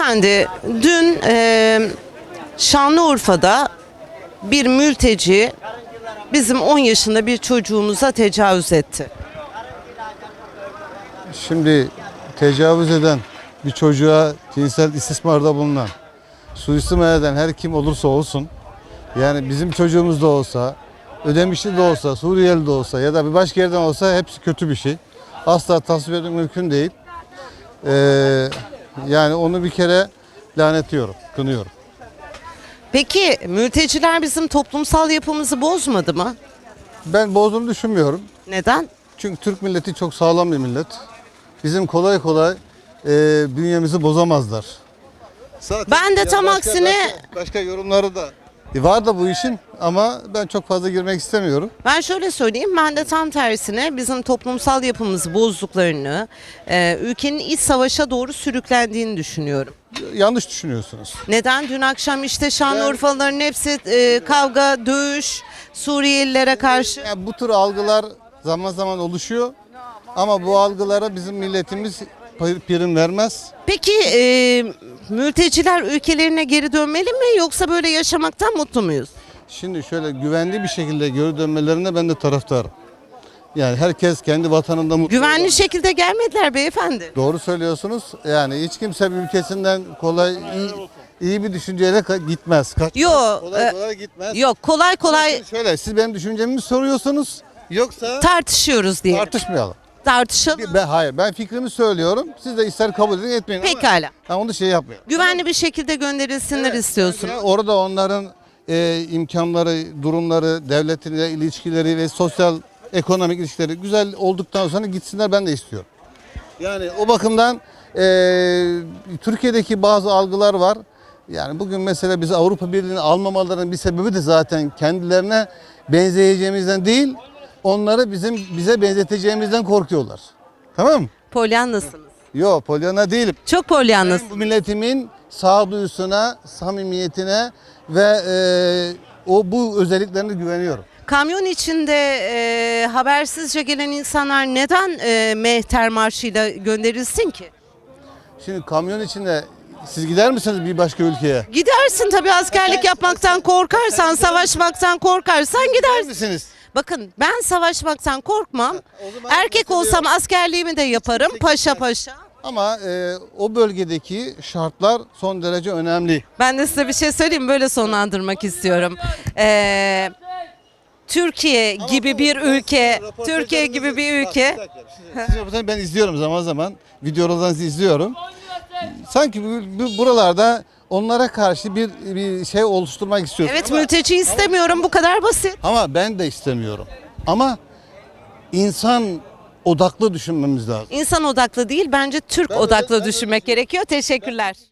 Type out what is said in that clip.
Beyefendi dün e, Şanlıurfa'da bir mülteci bizim 10 yaşında bir çocuğumuza tecavüz etti. Şimdi tecavüz eden bir çocuğa cinsel istismarda bulunan, suistimal eden her kim olursa olsun, yani bizim çocuğumuz da olsa, ödemişli de olsa, Suriyeli de olsa ya da bir başka yerden olsa hepsi kötü bir şey. Asla tasvip etmek mümkün değil. Ee, yani onu bir kere lanetliyorum, kınıyorum. Peki mülteciler bizim toplumsal yapımızı bozmadı mı? Ben bozduğunu düşünmüyorum. Neden? Çünkü Türk milleti çok sağlam bir millet. Bizim kolay kolay e, bünyemizi bozamazlar. Zaten Ben de ya tam başka- aksine- başka, başka yorumları da var da bu işin ama ben çok fazla girmek istemiyorum. Ben şöyle söyleyeyim, ben de tam tersine bizim toplumsal yapımızı bozduklarını, e, ülkenin iç savaşa doğru sürüklendiğini düşünüyorum. Yanlış düşünüyorsunuz. Neden? Dün akşam işte Şanlıurfalıların hepsi e, kavga, dövüş, Suriyelilere karşı. Yani bu tür algılar zaman zaman oluşuyor ama bu algılara bizim milletimiz prim vermez. Peki e, mülteciler ülkelerine geri dönmeli mi yoksa böyle yaşamaktan mutlu muyuz? Şimdi şöyle güvenli bir şekilde geri dönmelerine ben de taraftarım. Yani herkes kendi vatanında mutlu Güvenli olan- şekilde gelmediler beyefendi. Doğru söylüyorsunuz. Yani hiç kimse bir ülkesinden kolay iyi, iyi bir düşünceyle gitmez. Kaçmaz. Yo, kolay e, kolay gitmez. Yok kolay kolay Şöyle siz benim düşüncemi mi soruyorsunuz yoksa tartışıyoruz diye. tartışmayalım. Tartışalım. Ben, hayır ben fikrimi söylüyorum. Siz de ister kabul edin etmeyin ama Pekala. ben onu şey yapmıyorum. Güvenli bir şekilde gönderilsinler istiyorsunuz. Yani orada onların e, imkanları, durumları, devletle ilişkileri ve sosyal ekonomik ilişkileri güzel olduktan sonra gitsinler ben de istiyorum. Yani o bakımdan e, Türkiye'deki bazı algılar var. Yani bugün mesela biz Avrupa Birliği'ni almamalarının bir sebebi de zaten kendilerine benzeyeceğimizden değil, onları bizim bize benzeteceğimizden korkuyorlar. Tamam mı? Polyanlısınız. Yok Polyana değilim. Çok polyanlısınız. Bu milletimin sağduyusuna, samimiyetine ve e, o bu özelliklerine güveniyorum. Kamyon içinde e, habersizce gelen insanlar neden e, mehter marşıyla gönderilsin ki? Şimdi kamyon içinde siz gider misiniz bir başka ülkeye? Gidersin tabii askerlik yapmaktan korkarsan, savaşmaktan korkarsan Gider gidersin. misiniz? Bakın ben savaşmaktan korkmam. Erkek olsam askerliğimi de yaparım paşa paşa. Ama e, o bölgedeki şartlar son derece önemli. Ben de size bir şey söyleyeyim böyle sonlandırmak istiyorum. Ee, Türkiye gibi bir ülke, Türkiye gibi bir ülke. Sizin röportajınızı ben izliyorum zaman zaman. Videolarınızı izliyorum. Sanki bu, bu- buralarda onlara karşı bir, bir şey oluşturmak istiyorsun. Evet ama, mülteci istemiyorum bu kadar basit. ama ben de istemiyorum. Ama insan odaklı düşünmemiz lazım. İnsan odaklı değil bence Türk Ben odaklı ben öyle düşünmek gerekiyor. Teşekkürler.